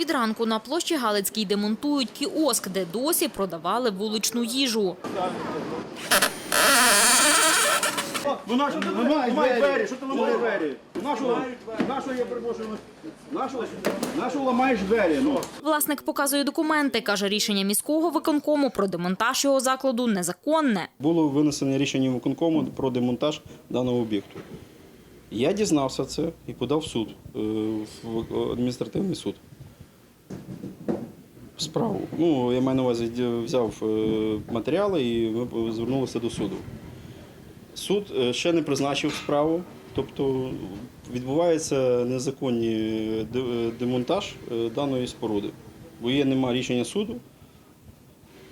Від ранку на площі Галицькій демонтують кіоск, де досі продавали вуличну їжу. Ну нашу ти ламаєш двері, що ти ламаєш двері? Нашу, нашу я перепрошую, нашу, нашу ламаєш двері, ну. Власник показує документи. Каже, рішення міського виконкому про демонтаж його закладу незаконне. Було винесено рішення виконкому про демонтаж даного об'єкту. Я дізнався це і подав в суд, е, в адміністративний суд. Справу. Ну, я маю на увазі, взяв е, матеріали і ми звернулися до суду. Суд е, ще не призначив справу, тобто відбувається незаконний е, демонтаж даної споруди. Бо є нема рішення суду,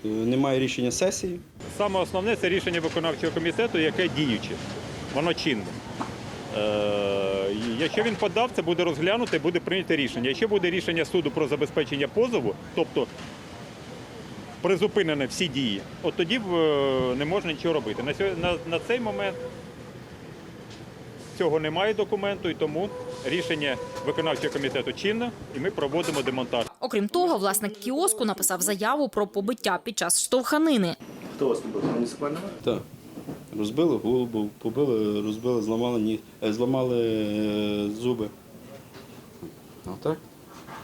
немає рішення сесії. Саме основне це рішення виконавчого комітету, яке діюче, воно чинне. Е, Якщо він подав, це буде розглянуто і буде прийнято рішення. Якщо буде рішення суду про забезпечення позову, тобто призупинені всі дії, от тоді е, не можна нічого робити. На, сьо- на, на цей момент цього немає документу, і тому рішення виконавчого комітету чинне, і ми проводимо демонтаж. Окрім того, власник кіоску написав заяву про побиття під час штовханини. Хто вас любив? Муніципальна Так. Розбили голову, побили, розбили, зламали, ні, е, зламали е, зуби. Отак.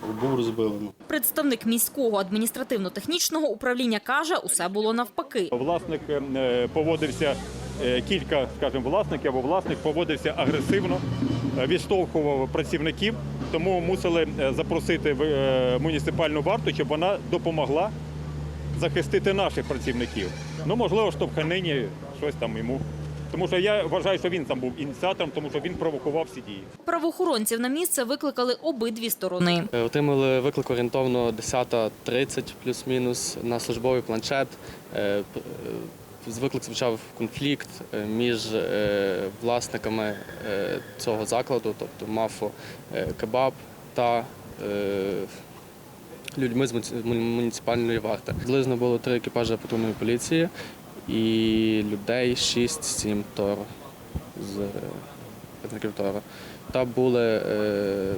Губу розбили. ну. Представник міського адміністративно-технічного управління каже, усе було навпаки. Власник е, поводився кілька, скажімо, власників або власник поводився агресивно, відштовхував працівників, тому мусили запросити в- муніципальну варту, щоб вона допомогла захистити наших працівників. Ну, можливо, штовханині щось там йому. Тому що я вважаю, що він там був ініціатором, тому що він провокував всі дії. Правоохоронців на місце викликали обидві сторони. Е, Отримали виклик орієнтовно 10.30 плюс-мінус на службовий планшет. Е, е, З виклик звучав конфлікт між власниками цього закладу, тобто мафо кебаб та людьми з муніципальної варти. Зблизно було три екіпажі патрульної поліції і людей 6-7 тор з працівників ТОРу. Та були е,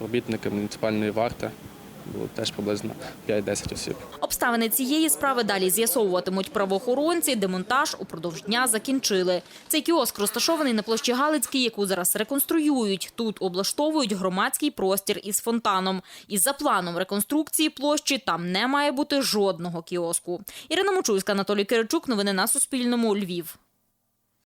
робітники муніципальної варти, було теж приблизно 5-10 осіб. Обставини цієї справи далі з'ясовуватимуть правоохоронці. Демонтаж упродовж дня закінчили. Цей кіоск розташований на площі Галицькій, яку зараз реконструюють. Тут облаштовують громадський простір із фонтаном. І за планом реконструкції площі там не має бути жодного кіоску. Ірина Мочульська, Анатолій Киричук. Новини на Суспільному. Львів.